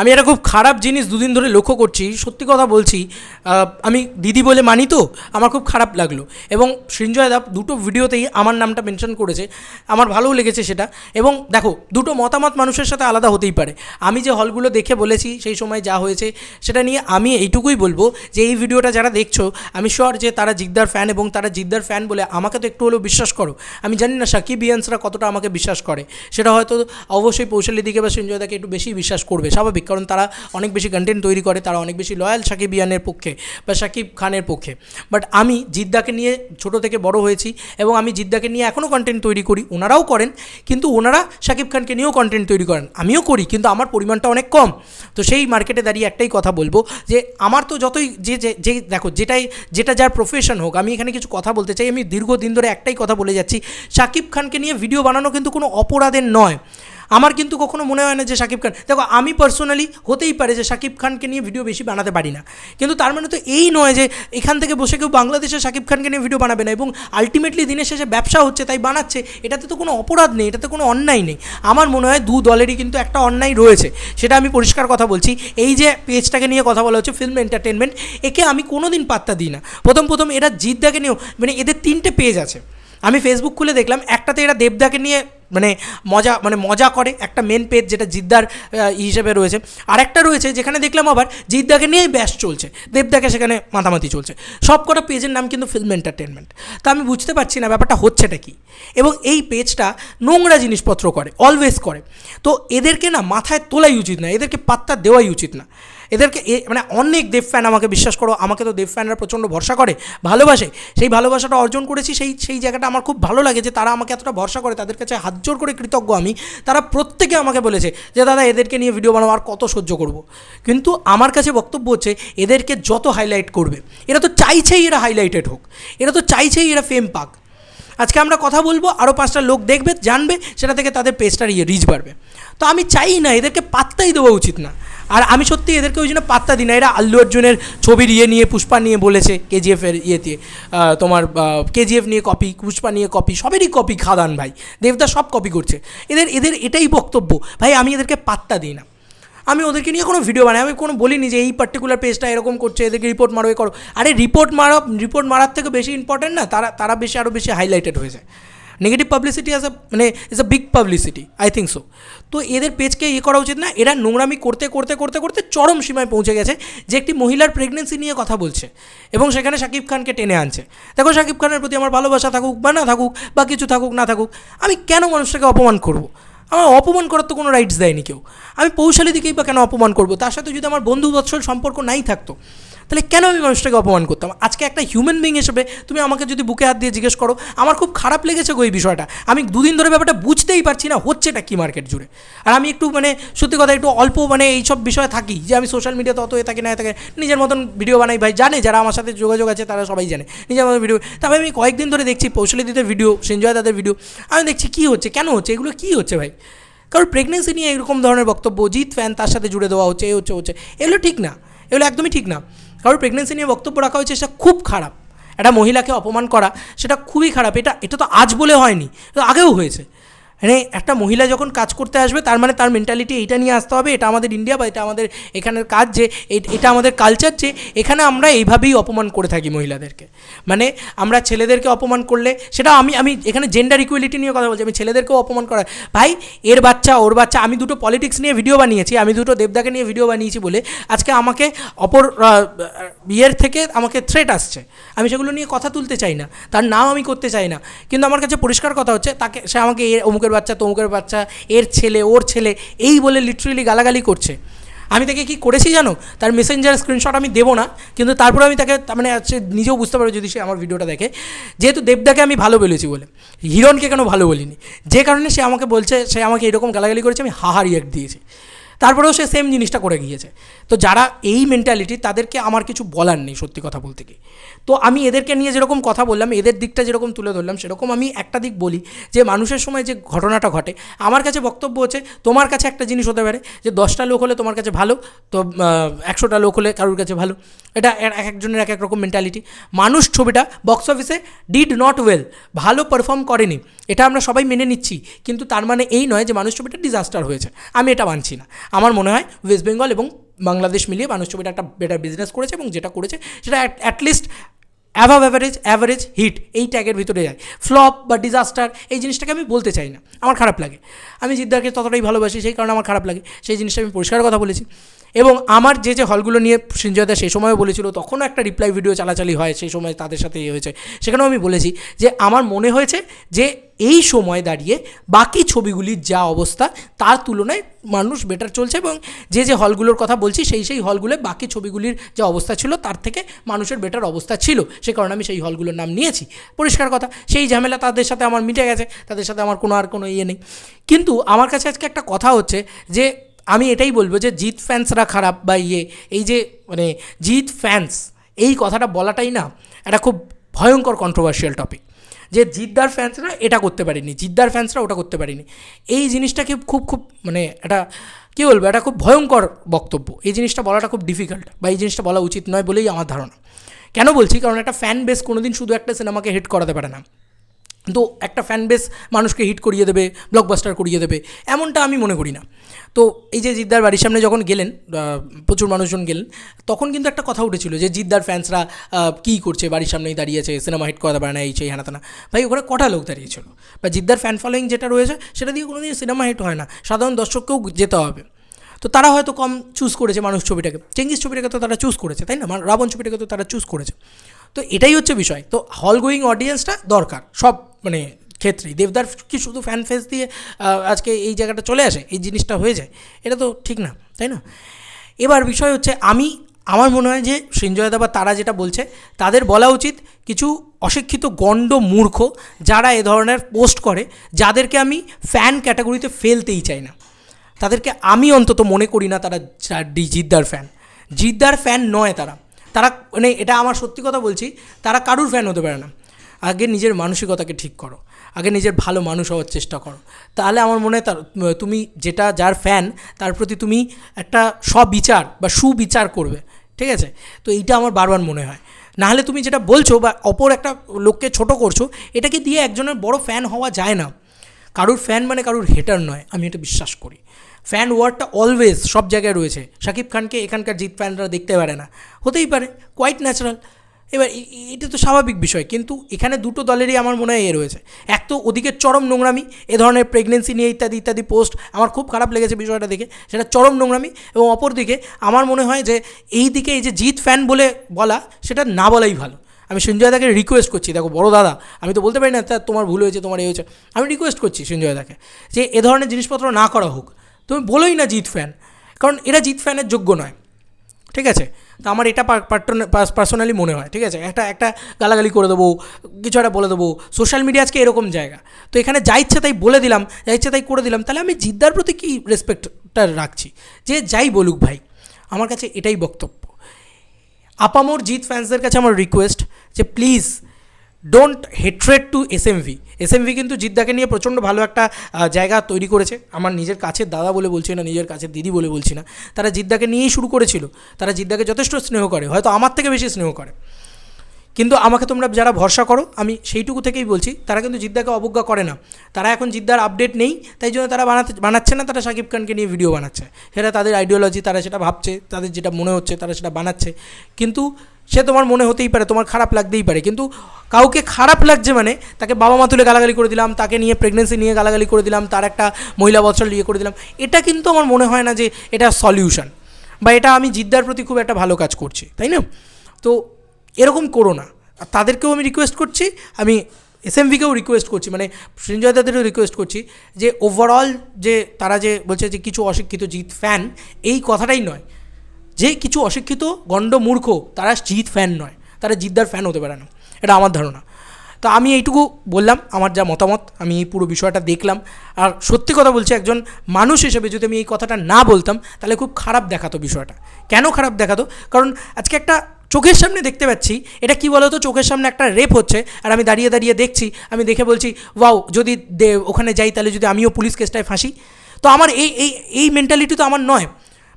আমি একটা খুব খারাপ জিনিস দুদিন ধরে লক্ষ্য করছি, সত্যি কথা বলছি আমি দিদি বলে মানি তো, আমার খুব খারাপ লাগল। এবং সৃঞ্জয় দা দুটো ভিডিওতেই আমার নামটা মেনশন করেছে, আমার ভালোও লেগেছে সেটা। এবং দেখো, দুটো মতামত মানুষের সাথে আলাদা হতেই পারে। আমি যে হলগুলো দেখে বলেছি, সেই সময় যা হয়েছে, সেটা নিয়ে আমি এইটুকুই বলব যে, এই ভিডিওটা যারা দেখছ, আমি শিওর যে তারা জিদ্দার ফ্যান এবং তারা জিদ্দার ফ্যান বলে আমাকে তো একটু হলেও বিশ্বাস করো। আমি জানি না সাকিব ইয়ান্সরা কতটা আমাকে বিশ্বাস করে। সেটা হয়তো অবশ্যই পৌশালি দিকে বা সঞ্জয় দাকে একটু বেশি বিশ্বাস করবে, স্বাভাবিক। কারণ তারা অনেক বেশি কন্টেন্ট তৈরি করে, তারা অনেক বেশি লয়াল সাকিব ইয়ানের পক্ষে বা সাকিব খানের পক্ষে। বাট আমি জিদ্দাকে নিয়ে ছোট থেকে বড় হয়েছি এবং আমি জিদ্দাকে নিয়ে এখনও কন্টেন্ট তৈরি করি, ওনারাও করেন, কিন্তু ওনারা সাকিব খানকে নিয়েও কন্টেন্ট তৈরি করেন। আমিও করি, কিন্তু আমার পরিমাণটা অনেক কম। তো সেই মার্কেটে দাঁড়িয়ে একটাই কথা বলব যে, আমার তো যতই যে যে দেখো, যেটাই, যেটা যার প্রফেশন হোক, আমি এখানে কিছু কথা বলতে চাই, আমি দীর্ঘদিন ধরে একটাই কথা বলে যাচ্ছি, সাকিব খানকে নিয়ে ভিডিও বানানো কিন্তু কোনো অপরাধের নয়। আমার কিন্তু কখনো মনে হয় না যে শাকিব খান, দেখো আমি পার্সোনালি হতেই পারে যে শাকিব খানকে নিয়ে ভিডিও বেশি বানাতে পারি না। কিন্তু তার মানে তো এই নয় যে এখান থেকে বসে কেউ বাংলাদেশে শাকিব খানকে নিয়ে ভিডিও বানাবে না এবং আলটিমেটলি দিনের শেষে ব্যবসা হচ্ছে, তাই বানাচ্ছে, এটাতে তো কোনো অপরাধ নেই, এটাতে কোনো অন্যায় নেই। আমার মনে হয় দু দলেরই কিন্তু একটা অন্যায় রয়েছে, সেটা আমি পরিষ্কার কথা বলছি। এই যে পেজটাকে নিয়ে কথা বলা হচ্ছে ফিল্ম এন্টারটেনমেন্ট একে আমি কোনো দিন পাত্তা দিই না। প্রথম প্রথম এরা জিদ্দাকে নিয়েও মানে এদের তিনটে পেজ আছে। আমি ফেসবুক খুলে দেখলাম, একটাতে এরা দেবদাকে নিয়ে মানে মজা মানে মজা করে, একটা মেন পেজ যেটা জিদ্দার হিসেবে রয়েছে। আর একটা রয়েছে, যেখানে দেখলাম আবার জিদ্দাকে নিয়েই ব্যাস চলছে। দেবদাকে সেখানে মাতামাতি চলছে। সব কটা পেজের নাম কিন্তু ফিল্ম এন্টারটেনমেন্ট তা আমি বুঝতে পারছি না ব্যাপারটা হচ্ছেটা কি। এবং এই পেজটা নোংরা জিনিসপত্র করে অলওয়েজ করে। তো এদেরকে না মাথায় তোলাই উচিত না, এদেরকে পাত্তা দেওয়াই উচিত না। এদেরকে মানে অনেক দেব ফ্যান আমাকে বিশ্বাস করো, আমাকে তো দেব ফ্যানরা প্রচণ্ড ভরসা করে, ভালোবাসে। সেই ভালোবাসাটা অর্জন করেছি, সেই সেই জায়গাটা আমার খুব ভালো লাগে যে তারা আমাকে এতটা ভরসা করে, তাদের কাছে হাত জোর করে কৃতজ্ঞ আমি। তারা প্রত্যেকে আমাকে বলেছে যে, দাদা, এদেরকে নিয়ে ভিডিও বানাবো আর কত সহ্য করব? কিন্তু আমার কাছে বক্তব্য হচ্ছে, এদেরকে যত হাইলাইট করবে, এরা তো চাইছেই এরা হাইলাইটেড হোক, এরা তো চাইছেই এরা ফেম পাক। আজকে আমরা কথা বলব আরও পাঁচটা লোক দেখবে, জানবে, সেটা থেকে তাদের পেজটার ইয়ে রিচ বাড়বে। তো আমি চাই না, এদেরকে পাত্তাই দেওয়া উচিত না। আর আমি সত্যি এদেরকে ওই জন্য পাত্তা দিই না। এরা আল্লু অর্জুনের ছবির ইয়ে নিয়ে, পুষ্পা নিয়ে বলেছে কেজিএফের ইয়েতে। তোমার কেজিএফ নিয়ে কপি পুষ্পা নিয়ে কপি সবেরই কপি খাদান ভাই। দেবদা সব কপি করছে। এদের এদের এটাই বক্তব্য। ভাই, আমি এদেরকে পাত্তা দিই না। আমি ওদেরকে নিয়ে কোনো ভিডিও বানাই আমি কোনো বলিনি যে এই পার্টিকুলার পেজটা এরকম করছে, এদেরকে রিপোর্ট মারো, এ করো। আরে রিপোর্ট মারা রিপোর্ট মারার থেকে বেশি ইম্পর্টেন্ট না, তারা তারা বেশি আরও বেশি হাইলাইটেড হয়ে যায়। নেগেটিভ পাবলিসিটি অ্যাজ আ মানে is a big publicity I think so তো এদের পেজকে ইয়ে করা উচিত না, এরা নোংরামি করতে করতে করতে করতে চরম সীমায় পৌঁছে গেছে, যে একটি মহিলার প্রেগনেন্সি নিয়ে কথা বলছে। এবং সেখানে শাকিব খানকে টেনে আনছে। দেখো শাকিব খানের প্রতি আমার ভালোবাসা থাকুক বা না থাকুক, বা কিছু থাকুক, না থাকুক, আমি কেন মানুষটাকে অপমান করব? আমার অপমান করার তো কোনো রাইটস দেয়নি কেউ। আমি পৌশালী দিকেই বা কেন অপমান করব? তার সাথে যদি আমার বন্ধু বৎসল সম্পর্ক নাই থাকতো তাহলে কেন আমি মানুষটাকে অপমান করতাম? আজকে একটা হিউম্যান বিং হিসেবে তুমি আমাকে যদি বুকে হাত দিয়ে জিজ্ঞেস করো, আমার খুব খারাপ লেগেছে গো এই বিষয়টা। আমি দুদিন ধরে ব্যাপারটা বুঝতেই পারছি না, হচ্ছেটা কি মার্কেট জুড়ে? আর আমি একটু মানে সত্যি কথা একটু অল্প মানে এইসব বিষয়ে থাকি, যে আমি সোশ্যাল মিডিয়াতে অত এ থাকি না থাকে নিজের মতন ভিডিও বানাই। ভাই জানে যারা আমার সাথে যোগাযোগ আছে, তারা সবাই জানে। নিজের মতন ভিডিও তবে আমি কয়েকদিন ধরে দেখছি দিদের ভিডিও সঞ্জয় দাদের ভিডিও আমি দেখছি কী হচ্ছে, কেন হচ্ছে, এগুলো কী হচ্ছে ভাই? কারণ প্রেগনেন্সি নিয়ে এরকম ধরনের বক্তব্য, জিৎ ফ্যান তার সাথে জুড়ে দেওয়া হচ্ছে, এ হচ্ছে হচ্ছে, এগুলো ঠিক না। এগুলো একদমই ঠিক না। কারণ প্রেগনেন্সি নিয়ে বক্তব্য রাখা হয়েছে, সেটা খুব খারাপ। একটা মহিলাকে অপমান করা, সেটা খুবই খারাপ। এটা এটা তো আজ বলে হয়নি আগেও হয়েছে। মানে একটা মহিলা যখন কাজ করতে আসবে, তার মানে তার মেন্টালিটি এইটা নিয়ে আসতে হবে, এটা আমাদের ইন্ডিয়া বা এটা আমাদের এখানের কাজ যে এটা আমাদের কালচার যে, এখানে আমরা এইভাবেই অপমান করে থাকি মহিলাদেরকে। মানে আমরা ছেলেদেরকে অপমান করলে, সেটা আমি আমি এখানে জেন্ডার ইকুয়ালিটি নিয়ে কথা বলছি, আমি ছেলেদেরকেও অপমান করা। ভাই, এর বাচ্চা, ওর বাচ্চা, আমি দুটো পলিটিক্স নিয়ে ভিডিও বানিয়েছি, আমি দুটো দেবদাকে নিয়ে ভিডিও বানিয়েছি বলে আজকে আমাকে অপর ইয়ের থেকে আমাকে থ্রেট আসছে। আমি সেগুলো নিয়ে কথা তুলতে চাই না, তার নাম আমি করতে চাই না। কিন্তু আমার কাছে পরিষ্কার কথা হচ্ছে, তাকে, সে আমাকে এর অমুকের বাচ্চা, তমুকের বাচ্চা, এর ছেলে, ওর ছেলে, এই বলে লিটারেলি গালাগালি করছে। আমি তাকে কি করেছি জানো? তার মেসেঞ্জার স্ক্রিনশট আমি দেবো না, কিন্তু তারপরে আমি তাকে মানে সে নিজেও বুঝতে পারবে যদি সে আমার ভিডিওটা দেখে। যেহেতু দেবদাকে আমি ভালো বলেছি বলে, হিরণকে কেন ভালো বলিনি? যে কারণে সে আমাকে বলছে, সে আমাকে এরকম গালাগালি করেছে, আমি হাহা রিয়াক্ট দিয়েছি। তারপরেও সে সেম জিনিসটা করে গিয়েছে। তো যারা এই মেন্টালিটি তাদেরকে আমার কিছু বলার নেই সত্যি কথা বলতে কি তো আমি এদেরকে নিয়ে যেরকম কথা বললাম, এদের দিকটা যেরকম তুলে ধরলাম, সেরকম আমি একটা দিক বলি যে, মানুষের সময় যে ঘটনাটা ঘটে, আমার কাছে বক্তব্য হচ্ছে, তোমার কাছে একটা জিনিস হতে পারে যে, দশটা লোক হলে তোমার কাছে ভালো, তো একশোটা লোক হলে কারোর কাছে ভালো। এটা এক একজনের এক এক রকম মেন্টালিটি মানুষ ছবিটা বক্স অফিসে ডিড নট ওয়েল ভালো পারফর্ম করেনি। এটা আমরা সবাই মেনে নিচ্ছি, কিন্তু তার মানে এই নয় যে, মানুষ ছবিটা ডিজাস্টার হয়েছে। আমি এটা মানছি না। আমার মনে হয় ওয়েস্ট বেঙ্গল এবং বাংলাদেশ মিলিয়ে মানুষ ছবিটা একটা বেটার বিজনেস করেছে এবং যেটা করেছে সেটা অ্যাটলিস্ট অ্যাভাব অ্যাভারেজ অ্যাভারেজ হিট এই ট্যাগের ভিতরে যায়। ফ্লপ বা ডিজাস্টার এই জিনিসটাকে আমি বলতে চাই না। আমার খারাপ লাগে। আমি জিদ্দারকে ততটাই ভালোবাসি, সেই কারণে আমার খারাপ লাগে। সেই জিনিসটা আমি পরিষ্কার কথা বলেছি। এবং আমার যে যে হলগুলো নিয়ে সঞ্জয়দা সেই সময়ও বলেছিল, তখনও একটা রিপ্লাই ভিডিও চালাচালি হয়, সেই সময় তাদের সাথে ইয়ে হয়েছে। সেখানেও আমি বলেছি যে, আমার মনে হয়েছে যে, এই সময় দাঁড়িয়ে বাকি ছবিগুলির যা অবস্থা, তার তুলনায় মানুষ বেটার চলছে এবং যে যে হলগুলোর কথা বলছি, সেই সেই হলগুলোয় বাকি ছবিগুলির যে অবস্থা ছিল, তার থেকে মানুষের বেটার অবস্থা ছিল। সে কারণে আমি সেই হলগুলোর নাম নিয়েছি। পরিষ্কার কথা, সেই ঝামেলা তাদের সাথে আমার মিটে গেছে, তাদের সাথে আমার কোনো আর কোনো ইয়ে নেই। কিন্তু আমার কাছে আজকে একটা কথা হচ্ছে যে আমি এটাই বলব যে জিৎ ফ্যান্সরা খারাপ বা ইয়ে এই যে মানে জিৎ ফ্যান্স এই কথাটা বলাটাই না একটা খুব ভয়ঙ্কর কন্ট্রোভার্সিয়াল টপিক যে জিদ্দার ফ্যান্সরা এটা করতে পারেনি, জিদ্দার ফ্যান্সরা ওটা করতে পারেনি। এই জিনিসটাকে খুব খুব মানে এটা কী বলব এটা খুব ভয়ঙ্কর বক্তব্য। এই জিনিসটা বলাটা খুব ডিফিকাল্ট বা এই জিনিসটা বলা উচিত নয় বলেই আমার ধারণা। কেন বলছি? কারণ একটা ফ্যান বেস কোনোদিন শুধু একটা সিনেমাকে হিট করাতে পারে না। তো একটা ফ্যান বেস মানুষকে হিট করিয়ে দেবে ব্লকবাস্টার করিয়ে দেবে, এমনটা আমি মনে করি না। তো এই যে জিদ্দার বাড়ির সামনে যখন গেলেন প্রচুর মানুষজন গেলেন, তখন কিন্তু একটা কথা উঠেছিল যে জিদ্দার ফ্যান্সরা কী করছে, বাড়ির সামনেই দাঁড়িয়েছে সিনেমা হিট করাতে পারে না, এই সেই হেনাতানা ভাই, ওখানে কটা লোক দাঁড়িয়েছিল? বা জিদ্দার ফ্যান ফলোয়িং যেটা রয়েছে, সেটা দিয়ে কোনো দিন সিনেমা হিট হয় না, সাধারণ দর্শককেও যেতে হবে। তো তারা হয়তো কম চুজ করেছে মানুষ ছবিটাকে চেঙ্গিস ছবিটাকে তো তারা চুজ করেছে, তাই না? রাবণ ছবিটাকে তো তারা চুজ করেছে। তো এটাই হচ্ছে বিষয়। তো হল গোয়িং অডিয়েন্সটা দরকার, সব মানে ক্ষেত্রেই দেবদার কি শুধু ফ্যান ফেস দিয়ে আজকে এই জায়গাটা চলে আসে, এই জিনিসটা হয়ে যায়? এটা তো ঠিক না, তাই না? এবার বিষয় হচ্ছে, আমি, আমার মনে হয় যে সঞ্জয়দা বা তারা যেটা বলছে, তাদের বলা উচিত কিছু অশিক্ষিত গণ্ড মূর্খ যারা এ ধরনের পোস্ট করে, যাদেরকে আমি ফ্যান ক্যাটাগরিতে ফেলতেই চাই না। তাদেরকে আমি অন্তত মনে করি না তারা জিদ্দার ফ্যান জিদ্দার ফ্যান নয় তারা। তারা মানে এটা আমার সত্যি কথা বলছি, তারা কারুর ফ্যান হতে পারে না। আগে নিজের মানসিকতাকে ঠিক করো। আগে নিজের ভালো মানুষ হওয়ার চেষ্টা করো। তাহলে আমার মনে হয় তার তুমি যেটা, যার ফ্যান তার প্রতি তুমি একটা সবিচার বা সুবিচার করবে। ঠিক আছে? তো এইটা আমার বারবার মনে হয়। নাহলে তুমি যেটা বলছো বা অপর একটা লোককে ছোট করছ, এটাকে দিয়ে একজনের বড় ফ্যান হওয়া যায় না। কারুর ফ্যান মানে কারুর হেটার নয়, আমি এটা বিশ্বাস করি। ফ্যান ওয়ার্ডটা অলওয়েজ সব জায়গায় রয়েছে। শাকিব খানকে এখানকার জিৎ ফ্যানরা দেখতে পারে না। হতেই পারে কোয়াইট ন্যাচারাল এবার এ- এ- এটা তো স্বাভাবিক বিষয়, কিন্তু এখানে দুটো দলেরই আমার মনে হয় এ রয়েছে। এক তো ওদিকে চরম নোংরামি, এ ধরনের প্রেগনেন্সি নিয়ে ইত্যাদি ইত্যাদি পোস্ট আমার খুব খারাপ লেগেছে বিষয়টা দেখে, সেটা চরম নোংরামি এবং অপরদিকে আমার মনে হয় যে এই দিকে এই যে জিৎ ফ্যান বলে বলা, সেটা না বলাই ভালো। আমি সঞ্জয় দাকে রিকোয়েস্ট করছি, দেখো বড় দাদা, আমি তো বলতে পারি না, তা তোমার ভুল হয়েছে, তোমার এই হয়েছে। আমি রিকোয়েস্ট করছি সঞ্জয় দাকে যে এ ধরনের জিনিসপত্র না করা হোক। তুমি বলোই না জিৎ ফ্যান কারণ এরা জিৎ ফ্যানের যোগ্য নয়। ঠিক আছে? তো আমার এটা পার্সোনালি মনে হয়, ঠিক আছে? একটা একটা গালাগালি করে দেবো, কিছু একটা বলে দেবো সোশ্যাল মিডিয়া আজকে এরকম জায়গা। তো এখানে যা ইচ্ছে তাই বলে দিলাম, যা ইচ্ছে তাই করে দিলাম, তাহলে আমি জিদ্দার প্রতি কী রেসপেক্টটা রাখছি? যে যাই বলুক ভাই, আমার কাছে এটাই বক্তব্য। আপামোর জিৎ ফ্যান্সদের কাছে আমার রিকোয়েস্ট যে please don't hatred to S MV S MV কিন্তু জিদ্দাকে নিয়ে প্রচণ্ড ভালো একটা জায়গা তৈরি করেছে। আমার নিজের কাছের দাদা বলে বলছি না, নিজের কাছের দিদি বলে বলছি না। তারা জিদ্দাকে নিয়েই শুরু করেছিল। তারা জিদ্দাকে যথেষ্ট স্নেহ করে, হয়তো আমার থেকে বেশি স্নেহ করে। কিন্তু আমাকে তোমরা যারা ভরসা করো, আমি সেইটুকু থেকেই বলছি, তারা কিন্তু জিদ্দাকে অবজ্ঞা করে না। তারা এখন জিদ্দার আপডেট নেই, তাই জন্য তারা বানাতে, বানাচ্ছে না, তারা শাকিব খানকে নিয়ে ভিডিও বানাচ্ছে। সেটা তাদের আইডিওলজি তারা সেটা ভাবছে, তাদের যেটা মনে হচ্ছে, তারা সেটা বানাচ্ছে। কিন্তু সে তোমার মনে হতেই পারে, তোমার খারাপ লাগতেই পারে। কিন্তু কাউকে খারাপ লাগছে মানে তাকে বাবা মা তুলে গালাগালি করে দিলাম, তাকে নিয়ে প্রেগনেন্সি নিয়ে গালাগালি করে দিলাম, তার একটা মহিলা বৎসর ইয়ে করে দিলাম, এটা কিন্তু আমার মনে হয় না যে এটা সলিউশন বা এটা আমি জিদ্দার প্রতি খুব একটা ভালো কাজ করছি, তাই না? তো এরকম করো না। আর তাদেরকেও আমি রিকোয়েস্ট করছি, আমি এস এমভিকেও রিকোয়েস্ট করছি মানে সঞ্জয় দাদেরও রিকোয়েস্ট করছি যে ওভারঅল যে তারা যে বলছে যে কিছু অশিক্ষিত জিৎ ফ্যান এই কথাটাই নয়। যে কিছু অশিক্ষিত গণ্ড মূর্খ তারা জিৎ ফ্যান নয়। তারা জিদ্দার ফ্যান হতে পারে না। এটা আমার ধারণা। তো আমি এইটুকু বললাম, আমার যা মতামত, আমি এই পুরো বিষয়টা দেখলাম। আর সত্যি কথা বলছি, একজন মানুষ হিসেবে যদি আমি এই কথাটা না বলতাম, তাহলে খুব খারাপ দেখাতো বিষয়টা। কেন খারাপ দেখাতো? কারণ আজকে একটা চোখের সামনে দেখতে পাচ্ছি, এটা কি বলতো? চোখের সামনে একটা রেপ হচ্ছে, আর আমি দাঁড়িয়ে দাঁড়িয়ে দেখছি, আমি দেখে বলছি ওয়াও যদি ওখানে যাই, তাহলে যদি আমিও পুলিশ কেসটায় ফাঁসি? তো আমার এই এই এই মেন্টালিটি তো আমার নয়।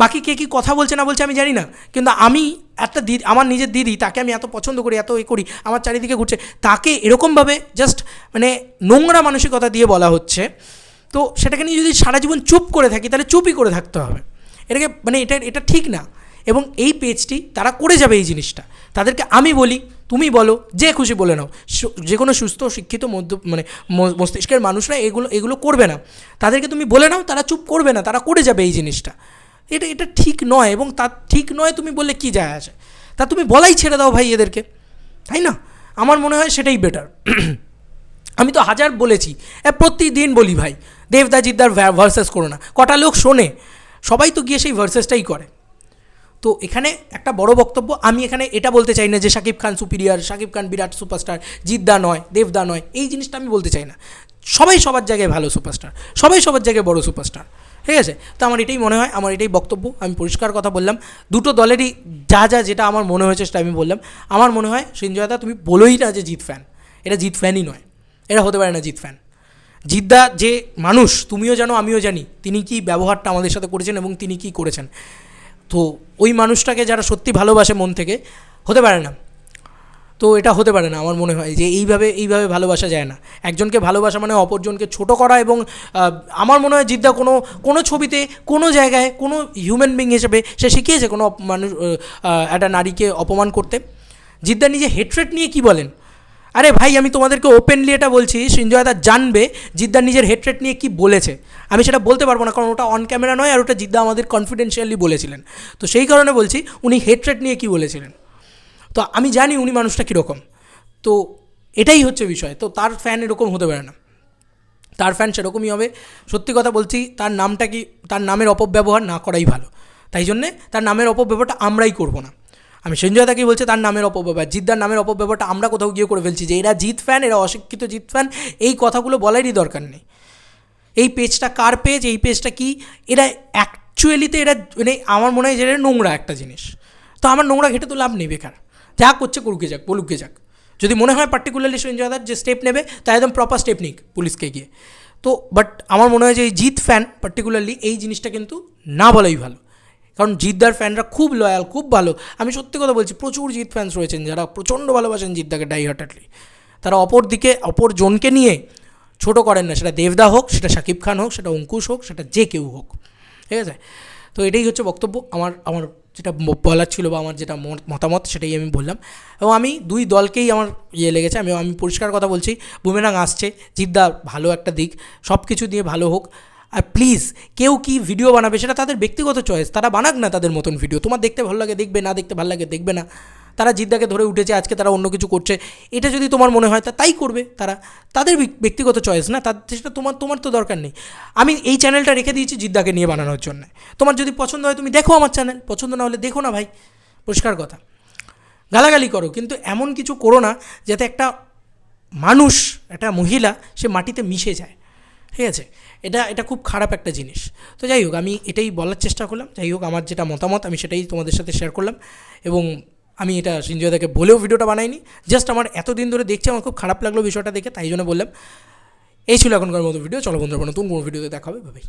বাকি কে কী কথা বলছে না বলছে আমি জানি না। কিন্তু আমি একটা দিদি আমার নিজের দিদি, তাকে আমি এত পছন্দ করি, এত এ করি, আমার চারিদিকে ঘুরছে, তাকে এরকমভাবে জাস্ট মানে নোংরা মানসিকতা দিয়ে বলা হচ্ছে। তো সেটাকে নিয়ে যদি সারা জীবন চুপ করে থাকি, তাহলে চুপই করে থাকতে হবে। এটাকে মানে এটা এটা ঠিক না। এবং এই পেজটি তারা করে যাবে এই জিনিসটা। তাদেরকে আমি বলি, তুমি বলো, যে খুশি বলে নাও। যে কোনো সুস্থ, শিক্ষিত, মধ্য মানে মস্তিষ্কের মানুষরা এগুলো এগুলো করবে না। তাদেরকে তুমি বলে নাও, তারা চুপ করবে না, তারা করে যাবে এই জিনিসটা। এটা এটা ঠিক নয় এবং তার ঠিক নয় তুমি বললে কি যায় আসে? তা তুমি বলাই ছেড়ে দাও ভাই এদেরকে। তাই না? আমার মনে হয় সেটাই বেটার আমি তো হাজার বলেছি প্রতিদিন বলি ভাই, দেবদা জিদ্দার ভার্সেস করো না। কটা লোক শোনে, সবাই তো গিয়ে সেই ভার্সেসটাই করে। তো এখানে একটা বড় বক্তব্য, আমি এখানে এটা বলতে চাই না যে শাকিব খান সুপিরিয়ার শাকিব খান বিরাট সুপারস্টার জিদ্দা নয়, দেবদা নয়, এই জিনিসটা আমি বলতে চাই না। সবাই সবার জায়গায় ভালো সুপারস্টার সবাই সবার জায়গায় বড় সুপারস্টার ঠিক আছে? তো আমার এটাই মনে হয়, আমার এটাই বক্তব্য, আমি পরিষ্কার কথা বললাম। দুটো দলেরই যা যা যেটা আমার মনে হয়েছে সেটা আমি বললাম। আমার মনে হয় সঞ্জয়দা তুমি বলোই না যে জিত ফ্যান এটা জিত ফ্যানই নয়। এটা হতে পারে না জিত ফ্যান জিদ্দা যে মানুষ, তুমিও জানো, আমিও জানি, তিনি কি ব্যবহারটা আমাদের সাথে করেছেন এবং তিনি কি করেছেন? তো ওই মানুষটাকে যারা সত্যি ভালোবাসে মন থেকে, হতে পারে না। তো এটা হতে পারে না আমার মনে হয় যে এইভাবে এইভাবে ভালোবাসা যায় না। একজনকে ভালোবাসা মানে অপরজনকে ছোট করা এবং আমার মনে হয় জিদ্দা কোনো কোনো ছবিতে, কোনো জায়গায়, কোনো হিউম্যান বিং হিসেবে সে শিখিয়েছে কোনো মানুষ একটা নারীকে অপমান করতে। জিদ্দা নিজে হেট্রেট নিয়ে কি বলেন? আরে ভাই, আমি তোমাদেরকে ওপেনলি এটা বলছি সঞ্জয়দা জানবে জিদ্দা নিজের হেট্রেট নিয়ে কি বলেছে। আমি সেটা বলতে পারব না, কারণ ওটা অন ক্যামেরা নয় আর ওটা জিদ্দা আমাদের কনফিডেন্সিয়ালি বলেছিলেন। তো সেই কারণে বলছি, উনি হেট্রেট নিয়ে কি বলেছিলেন? তো আমি জানি উনি মানুষটা কীরকম। তো এটাই হচ্ছে বিষয়। তো তার ফ্যান এরকম হতে পারে না। তার ফ্যান সেরকমই হবে। সত্যি কথা বলছি, তার নামটা কি, তার নামের অপব্যবহার না করাই ভালো। তাই জন্যে তার নামের অপব্যবহারটা আমরাই করব না। আমি সঞ্জয় দাকেই বলছি, তার নামের অপব্যবহার। জিদ্দার নামের অপব্যবহারটা আমরা কোথাও গিয়ে করে ফেলছি যে, এরা জিত ফ্যান এরা অশিক্ষিত জিত ফ্যান এই কথাগুলো বলারই দরকার নেই। এই পেজটা কার পেজ এই পেজটা কি? এরা অ্যাকচুয়ালিতে এরা মানে আমার মনে হয় যে এটা নোংরা একটা জিনিস। তো আমার নোংরা ঘেটে তো লাভ নেই, বেকার। যা করছে করুকে যাক বলুকে যাক। যদি মনে হয় পার্টিকুলারলি সঞ্জয়দার যে স্টেপ নেবে তা একদম প্রপার স্টেপ নিক পুলিশকে গিয়ে। তো বাট আমার মনে হয় যে এই জিত ফ্যান পার্টিকুলারলি এই জিনিসটা কিন্তু না বলাই ভালো। কারণ জিদ্দার ফ্যানরা খুব লয়াল খুব ভালো। আমি সত্যি কথা বলছি, প্রচুর জিত ফ্যান্স রয়েছেন যারা প্রচণ্ড ভালোবাসেন জিদ্দাকে ডাই হার্টেডলি তারা অপর দিকে, অপর জনকে নিয়ে ছোট করেন না। সেটা দেবদা হোক, সেটা শাকিব খান হোক, সেটা অঙ্কুশ হোক, সেটা যে কেউ হোক। ঠিক আছে? তো এটাই হচ্ছে বক্তব্য। আমার আমার যেটা বলার ছিল বা আমার যেটা মত- মতামত সেটাই আমি বললাম। এবং আমি দুই দলকেই আমার ইয়ে লেগেছে। আমি আমি পরিষ্কার কথা বলছি, বুমেরাং আসছে, জিদ্দা ভালো একটা দিক সব কিছু দিয়ে ভালো হোক। আর প্লিজ কেউ কি ভিডিও বানাবে সেটা তাদের ব্যক্তিগত চয়েস তারা বানাক না তাদের মতন ভিডিও তোমার দেখতে ভালো লাগে, দেখবে, না দেখতে ভালো লাগে, দেখবে না। তারা জিদ্দাকে ধরে উঠেছে, আজকে তারা অন্য কিছু করছে। এটা যদি তোমার মনে হয়, তা তাই করবে তারা। তাদের ব্যক্তিগত চয়েস না তাদের সেটা তোমার তোমার তো দরকার নেই। আমি এই চ্যানেলটা রেখে দিয়েছি জিদ্দাকে নিয়ে বানানোর জন্য। তোমার যদি পছন্দ হয়, তুমি দেখো আমার চ্যানেল পছন্দ না হলে দেখো না ভাই। পরিষ্কার কথা। গালাগালি করো, কিন্তু এমন কিছু করো না, যাতে একটা মানুষ, একটা মহিলা, সে মাটিতে মিশে যায়। ঠিক আছে? এটা এটা খুব খারাপ একটা জিনিস। তো যাই হোক, আমি এটাই বলার চেষ্টা করলাম। যাই হোক, আমার যেটা মতামত, আমি সেটাই তোমাদের সাথে শেয়ার করলাম। এবং আমি এটা সিনজয়দাকে বলেও ভিডিওটা বানাইনি। জাস্ট আমার এতদিন ধরে দেখছি, আমার খুব খারাপ লাগল বিষয়টা দেখে, তাই জন্য বললাম, এই ছিল এখনকার মতো ভিডিও। চলো বন্ধুরা, নতুন কোনো ভিডিওতে দেখাবে ভাবেই